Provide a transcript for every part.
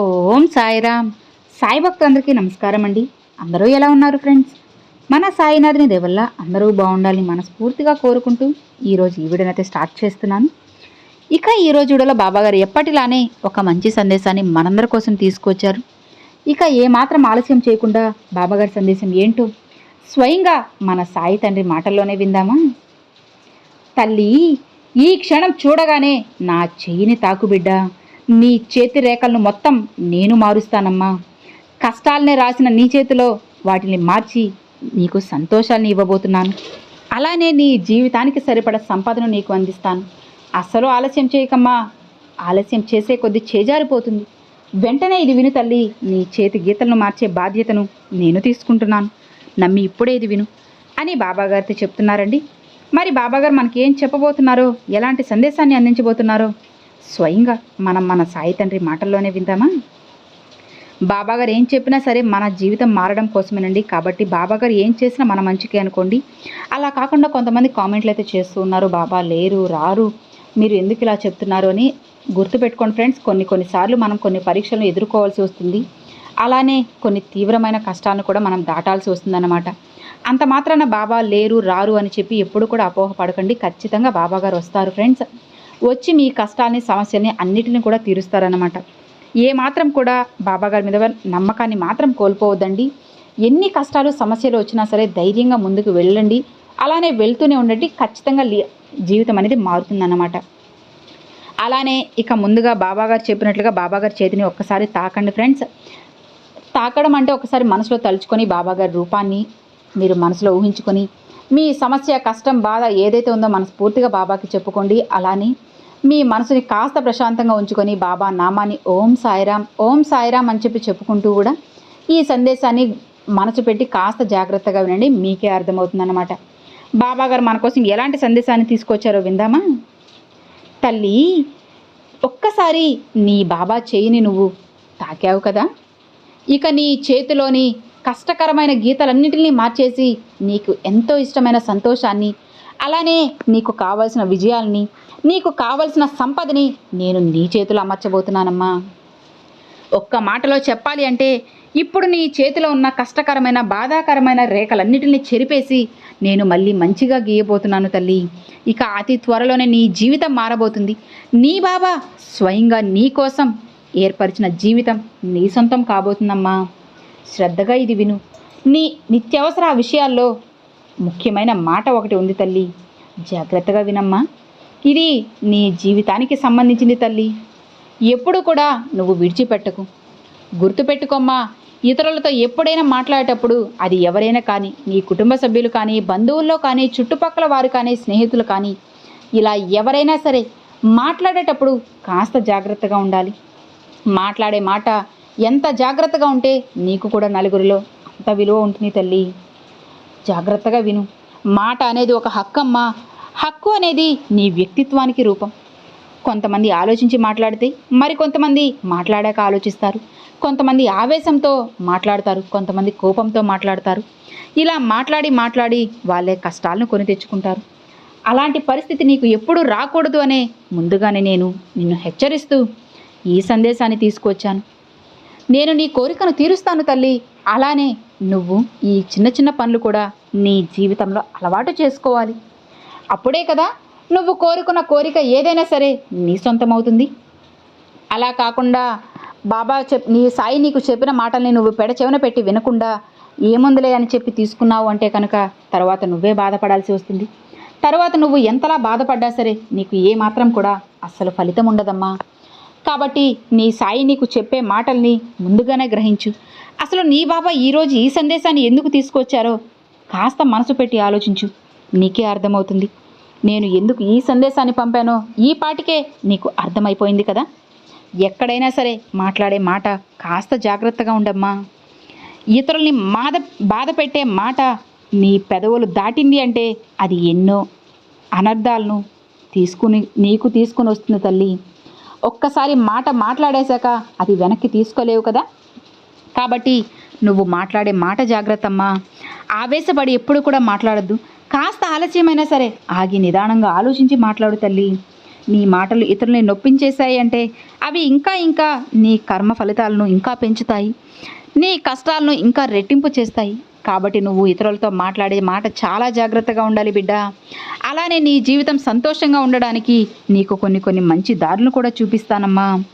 ఓం సాయిరామ్. సాయి భక్తులందరికీ నమస్కారం అండి. అందరూ ఎలా ఉన్నారు ఫ్రెండ్స్? మన సాయినాథుని దేవల్ల అందరూ బాగుండాలని మనస్ఫూర్తిగా కోరుకుంటూ ఈరోజు ఈ వీడియోనైతే స్టార్ట్ చేస్తున్నాను. ఇక ఈరోజు వీడియోలో బాబాగారు ఎప్పటిలానే ఒక మంచి సందేశాన్ని మనందరి కోసం తీసుకొచ్చారు. ఇక ఏమాత్రం ఆలస్యం చేయకుండా బాబాగారి సందేశం ఏంటో స్వయంగా మన సాయి తండ్రి మాటల్లోనే విందామా? తల్లి ఈ క్షణం చూడగానే నా చెయ్యిని తాకు బిడ్డ. నీ చేతి రేఖలను మొత్తం నేను మారుస్తానమ్మా. కష్టాలనే రాసిన నీ చేతిలో వాటిని మార్చి నీకు సంతోషాన్ని ఇవ్వబోతున్నాను. అలానే నీ జీవితానికి సరిపడ సంపదను నీకు అందిస్తాను. అస్సలు ఆలస్యం చేయకమ్మా. ఆలస్యం చేసే కొద్దీ చేజారిపోతుంది. వెంటనే ఇది విను తల్లి. నీ చేతి గీతలను మార్చే బాధ్యతను నేను తీసుకుంటున్నాను. నమ్మి ఇప్పుడే ఇది విను అని బాబాగారితో చెప్తున్నారండి. మరి బాబాగారు మనకి ఏం చెప్పబోతున్నారో ఎలాంటి సందేశాన్ని అందించబోతున్నారో స్వయంగా మనం మన సాయి తండ్రి మాటల్లోనే విందామా? బాబాగారు ఏం చెప్పినా సరే మన జీవితం మారడం కోసమేనండి. కాబట్టి బాబాగారు ఏం చేసినా మన మంచికే అనుకోండి. అలా కాకుండా కొంతమంది కామెంట్లు అయితే చేస్తూ ఉన్నారు. బాబా లేరు రారు. మీరు ఎందుకు ఇలా చెప్తున్నారు? అని గుర్తుపెట్టుకోండి ఫ్రెండ్స్. కొన్ని కొన్నిసార్లు మనం కొన్ని పరీక్షలను ఎదుర్కోవాల్సి వస్తుంది. అలానే కొన్ని తీవ్రమైన కష్టాలను కూడా మనం దాటాల్సి వస్తుందన్నమాట. అంత మాత్రాన బాబా లేరు రారు అని చెప్పి ఎప్పుడు కూడా అపోహ పడకండి ఖచ్చితంగా బాబాగారు వస్తారు ఫ్రెండ్స్. వచ్చి మీ కష్టాలని సమస్యల్ని అన్నిటిని కూడా తీరుస్తారనమాట ఏ మాత్రం కూడా బాబాగారి మీద నమ్మకాన్ని మాత్రం కోల్పోవద్దండి. ఎన్ని కష్టాలు సమస్యలు వచ్చినా సరే ధైర్యంగా ముందుకు వెళ్ళండి. అలానే వెళ్తూనే ఉండండి. ఖచ్చితంగా జీవితం అనేది మారుతుందన్నమాట. అలానే ఇక ముందుగా బాబాగారు చెప్పినట్లుగా బాబాగారి చేతిని ఒక్కసారి తాకండి ఫ్రెండ్స్. తాకడం అంటే ఒకసారి మనసులో తలుచుకొని బాబాగారి రూపాన్ని మీరు మనసులో ఊహించుకొని మీ సమస్య కష్టం బాధ ఏదైతే ఉందో మనస్ఫూర్తిగా బాబాకి చెప్పుకోండి. అలానే మీ మనసుని కాస్త ప్రశాంతంగా ఉంచుకొని బాబా నామాన్ని ఓం సాయిరామ్ ఓం సాయిరామ్ అని చెప్పి చెప్పుకుంటూ కూడా ఈ సందేశాన్ని మనసు పెట్టి కాస్త జాగ్రత్తగా వినండి మీకే అర్థమవుతుందన్నమాట. బాబా గారు మన కోసం ఎలాంటి సందేశాన్ని తీసుకొచ్చారో విందామా? తల్లి ఒక్కసారి నీ బాబా చేయిని నువ్వు తాకావు కదా? ఇక నీ చేతిలోని కష్టకరమైన గీతలన్నింటినీ మార్చేసి నీకు ఎంతో ఇష్టమైన సంతోషాన్ని అలానే నీకు కావలసిన విజయాల్ని నీకు కావలసిన సంపదని నేను నీ చేతిలో అమర్చబోతున్నానమ్మా. ఒక్క మాటలో చెప్పాలి అంటే ఇప్పుడు నీ చేతిలో ఉన్న కష్టకరమైన బాధాకరమైన రేఖలన్నిటిని చెరిపేసి నేను మళ్ళీ మంచిగా గీయబోతున్నాను తల్లి. ఇక అతి త్వరలోనే నీ జీవితం మారబోతుంది. నీ బాబా స్వయంగా నీ కోసం ఏర్పరిచిన జీవితం నీ సొంతం కాబోతుందమ్మా. శ్రద్ధగా ఇది విను. నీ నిత్యావసర విషయాల్లో ముఖ్యమైన మాట ఒకటి ఉంది తల్లి. జాగ్రత్తగా వినమ్మా. ఇది నీ జీవితానికి సంబంధించింది తల్లి. ఎప్పుడు కూడా నువ్వు విడిచిపెట్టకు. గుర్తుపెట్టుకోమ్మా ఇతరులతో ఎప్పుడైనా మాట్లాడేటప్పుడు అది ఎవరైనా కానీ నీ కుటుంబ సభ్యులు కానీ బంధువుల్లో కానీ చుట్టుపక్కల వారు కానీ స్నేహితులు కానీ ఇలా ఎవరైనా సరే మాట్లాడేటప్పుడు కాస్త జాగ్రత్తగా ఉండాలి. మాట్లాడే మాట ఎంత జాగ్రత్తగా ఉంటే నీకు కూడా నలుగురిలో అంత విలువ ఉంటుంది తల్లి. జాగ్రత్తగా విను. మాట అనేది ఒక హక్కమ్మా. హక్కు అనేది నీ వ్యక్తిత్వానికి రూపం. కొంతమంది ఆలోచించి మాట్లాడితే మరి కొంతమంది మాట్లాడాక ఆలోచిస్తారు. కొంతమంది ఆవేశంతో మాట్లాడతారు కొంతమంది కోపంతో మాట్లాడతారు. ఇలా మాట్లాడి మాట్లాడి వాళ్ళే కష్టాలను కొని తెచ్చుకుంటారు. అలాంటి పరిస్థితి నీకు ఎప్పుడూ రాకూడదు అనే ముందుగానే నేను నిన్ను హెచ్చరిస్తూ ఈ సందేశాన్ని తీసుకొచ్చాను నేను నీ కోరికను తీరుస్తాను తల్లి. అలానే నువ్వు ఈ చిన్న చిన్న పనులు కూడా నీ జీవితంలో అలవాటు చేసుకోవాలి. అప్పుడే కదా నువ్వు కోరుకున్న కోరిక ఏదైనా సరే నీ సొంతమవుతుంది. అలా కాకుండా బాబా చెప్ నీ సాయి నీకు చెప్పిన మాటల్ని నువ్వు పెడచెవన పెట్టి వినకుండా ఏముందిలే అని చెప్పి తీసుకున్నావు అంటే కనుక తర్వాత నువ్వే బాధపడాల్సి వస్తుంది. తర్వాత నువ్వు ఎంతలా బాధపడ్డా సరే నీకు ఏ మాత్రం కూడా అస్సలు ఫలితం ఉండదమ్మా. కాబట్టి నీ సాయి నీకు చెప్పే మాటల్ని ముందుగానే గ్రహించు. అసలు నీ బాబా ఈరోజు ఈ సందేశాన్ని ఎందుకు తీసుకొచ్చారో కాస్త మనసు పెట్టి ఆలోచించు. నీకే అర్థమవుతుంది. నేను ఎందుకు ఈ సందేశాన్ని పంపానో ఈ పాటికే నీకు అర్థమైపోయింది కదా. ఎక్కడైనా సరే మాట్లాడే మాట కాస్త జాగ్రత్తగా ఉండమ్మా. ఇతరుల్ని మాద బాధ పెట్టే మాట నీ పెదవులు దాటింది అంటే అది ఎన్నో అనర్థాలను తీసుకుని నీకు తీసుకుని వస్తుంది తల్లి. ఒక్కసారి మాట మాట్లాడేశాక అది వెనక్కి తీసుకోలేవు కదా? కాబట్టి నువ్వు మాట్లాడే మాట జాగ్రత్తమ్మా. ఆవేశపడి ఎప్పుడు కూడా మాట్లాడద్దు. కాస్త ఆలస్యమైనా సరే ఆగి నిదానంగా ఆలోచించి మాట్లాడు తల్లి. నీ మాటలు ఇతరుల్ని నొప్పించేశాయి అంటే అవి ఇంకా ఇంకా నీ కర్మ ఫలితాలను ఇంకా పెంచుతాయి. నీ కష్టాలను ఇంకా రెట్టింపు చేస్తాయి. కాబట్టి నువ్వు ఇతరులతో మాట్లాడే మాట చాలా జాగ్రత్తగా ఉండాలి బిడ్డ. అలానే నీ జీవితం సంతోషంగా ఉండడానికి నీకు కొన్ని కొన్ని మంచి దారులు కూడా చూపిస్తానమ్మా.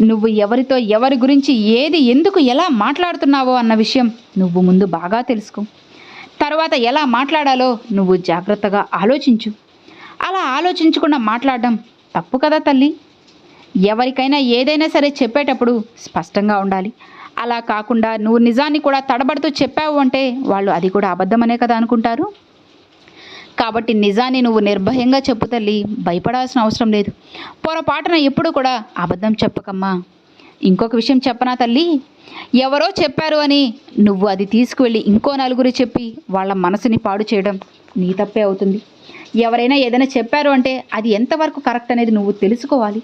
నువ్వు ఎవరితో ఎవరి గురించి ఏది ఎందుకు ఎలా మాట్లాడుతున్నావో అన్న విషయం నువ్వు ముందు బాగా తెలుసుకో. తర్వాత ఎలా మాట్లాడాలో నువ్వు జాగ్రత్తగా ఆలోచించు. అలా ఆలోచించకుండా మాట్లాడడం తప్పు కదా తల్లి. ఎవరికైనా ఏదైనా సరే చెప్పేటప్పుడు స్పష్టంగా ఉండాలి. అలా కాకుండా నువ్వు నిజాన్ని కూడా తడబడుతూ చెప్పావు అంటే వాళ్ళు అది కూడా అబద్ధమనే కదా అనుకుంటారు? కాబట్టి నిజాన్ని నువ్వు నిర్భయంగా చెప్పు తల్లి భయపడాల్సిన అవసరం లేదు. పొరపాటున ఎప్పుడు కూడా అబద్ధం చెప్పకమ్మా. ఇంకొక విషయం చెప్పనా తల్లి? ఎవరో చెప్పారు అని నువ్వు అది తీసుకువెళ్ళి ఇంకో నలుగురు చెప్పి వాళ్ళ మనసుని పాడు చేయడం నీ తప్పే అవుతుంది. ఎవరైనా ఏదైనా చెప్పారు అంటే అది ఎంతవరకు కరెక్ట్ అనేది నువ్వు తెలుసుకోవాలి.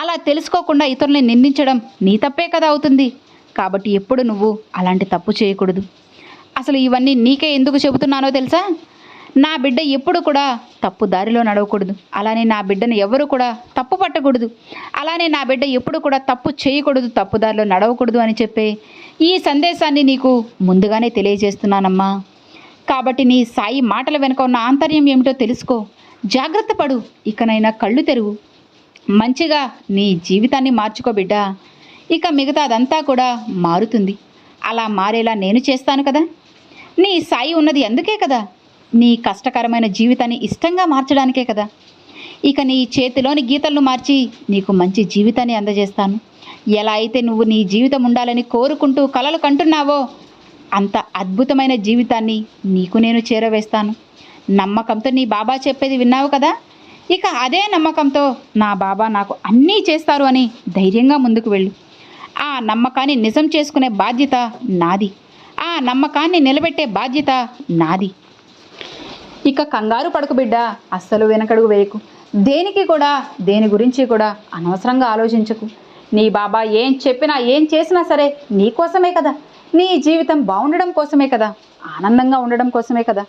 అలా తెలుసుకోకుండా ఇతరుల్ని నిందించడం నీ తప్పే కదా అవుతుంది. కాబట్టి ఎప్పుడు నువ్వు అలాంటి తప్పు చేయకూడదు. అసలు ఇవన్నీ నీకే ఎందుకు చెబుతున్నానో తెలుసా? నా బిడ్డ ఎప్పుడు కూడా తప్పు దారిలో నడవకూడదు. అలానే నా బిడ్డను ఎవరు కూడా తప్పు పట్టకూడదు. అలానే నా బిడ్డ ఎప్పుడు కూడా తప్పు చేయకూడదు తప్పు దారిలో నడవకూడదు అని చెప్పే ఈ సందేశాన్ని నీకు ముందుగానే తెలియజేస్తున్నానమ్మా. కాబట్టి నీ సాయి మాటల వెనుక ఉన్న ఆంతర్యం ఏమిటో తెలుసుకో. జాగ్రత్త పడు ఇకనైనా కళ్ళు తెరువు. మంచిగా నీ జీవితాన్ని మార్చుకో బిడ్డా. ఇక మిగతాదంతా కూడా మారుతుంది. అలా మారేలా నేను చేస్తాను కదా. నీ సాయి ఉన్నది అందుకే కదా. నీ కష్టకరమైన జీవితాన్ని ఇష్టంగా మార్చడానికే కదా. ఇక నీ చేతిలోని గీతలను మార్చి నీకు మంచి జీవితాన్ని అందజేస్తాను. ఎలా అయితే నువ్వు నీ జీవితం ఉండాలని కోరుకుంటూ కలలు కంటున్నావో అంత అద్భుతమైన జీవితాన్ని నీకు నేను చేరవేస్తాను. నమ్మకంతో నీ బాబా చెప్పేది విన్నావు కదా. ఇక అదే నమ్మకంతో నా బాబా నాకు అన్నీ చేస్తారు అని ధైర్యంగా ముందుకు వెళ్ళు. ఆ నమ్మకాన్ని నిజం చేసుకునే బాధ్యత నాది. ఆ నమ్మకాన్ని నిలబెట్టే బాధ్యత నాది. ఇక కంగారు పడుకు బిడ్డ అస్సలు వెనకడుగు వేయకు. దేనికి కూడా దేని గురించి కూడా అనవసరంగా ఆలోచించకు. నీ బాబా ఏం చెప్పినా ఏం చేసినా సరే నీ కోసమే కదా. నీ జీవితం బాగుండడం కోసమే కదా. ఆనందంగా ఉండడం కోసమే కదా.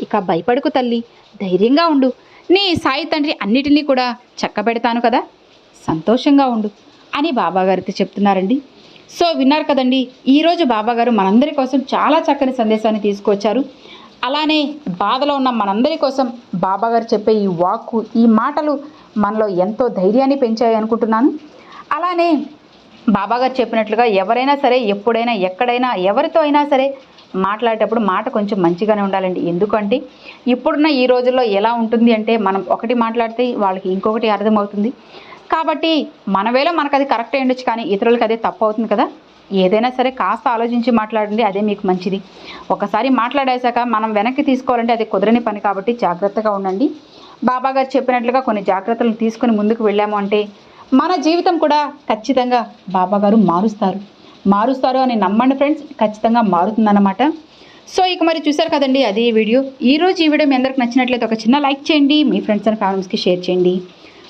ఇక భయపడుకు తల్లి ధైర్యంగా ఉండు. నీ సాయి తండ్రి అన్నిటినీ కూడా చక్కబెడతాను కదా. సంతోషంగా ఉండు. అని బాబాగారితో చెప్తున్నారండి. సో విన్నారు కదండి ఈరోజు బాబాగారు మనందరి కోసం చాలా చక్కని సందేశాన్ని తీసుకొచ్చారు. అలానే బాధలో ఉన్న మనందరి కోసం బాబాగారు చెప్పే ఈ వాక్కు ఈ మాటలు మనలో ఎంతో ధైర్యాన్ని పెంచాయి అనుకుంటున్నాను. అలానే బాబాగారు చెప్పినట్లుగా ఎవరైనా సరే ఎప్పుడైనా ఎక్కడైనా ఎవరితో అయినా సరే మాట్లాడేటప్పుడు మాట కొంచెం మంచిగానే ఉండాలండి. ఎందుకంటే ఇప్పుడున్న ఈ రోజుల్లో ఎలా ఉంటుంది అంటే మనం ఒకటి మాట్లాడితే వాళ్ళకి ఇంకొకటి అర్థమవుతుంది. కాబట్టి మన వేళ మనకు అది కరెక్ట్ అయ్యుండొచ్చు కానీ ఇతరులకు అదే తప్పు అవుతుంది కదా? ఏదైనా సరే కాస్త ఆలోచించి మాట్లాడండి అదే మీకు మంచిది. ఒకసారి మాట్లాడేశాక మనం వెనక్కి తీసుకోవాలంటే అది కుదరని పని కాబట్టి జాగ్రత్తగా ఉండండి. బాబా గారు చెప్పినట్లుగా కొన్ని జాగ్రత్తలు తీసుకొని ముందుకు వెళ్ళాము అంటే మన జీవితం కూడా ఖచ్చితంగా బాబా గారు మారుస్తారు. మారుస్తారు అని నమ్మండి ఫ్రెండ్స్ ఖచ్చితంగా మారుతుందన్నమాట. సో ఇక మరి చూసారు కదండి అదే వీడియో. ఈ రోజు ఈ వీడియో మీ అందరికి నచ్చినట్లయితే ఒక చిన్న లైక్ చేయండి మీ ఫ్రెండ్స్ అండ్ ఫ్యామిలీస్కి షేర్ చేయండి.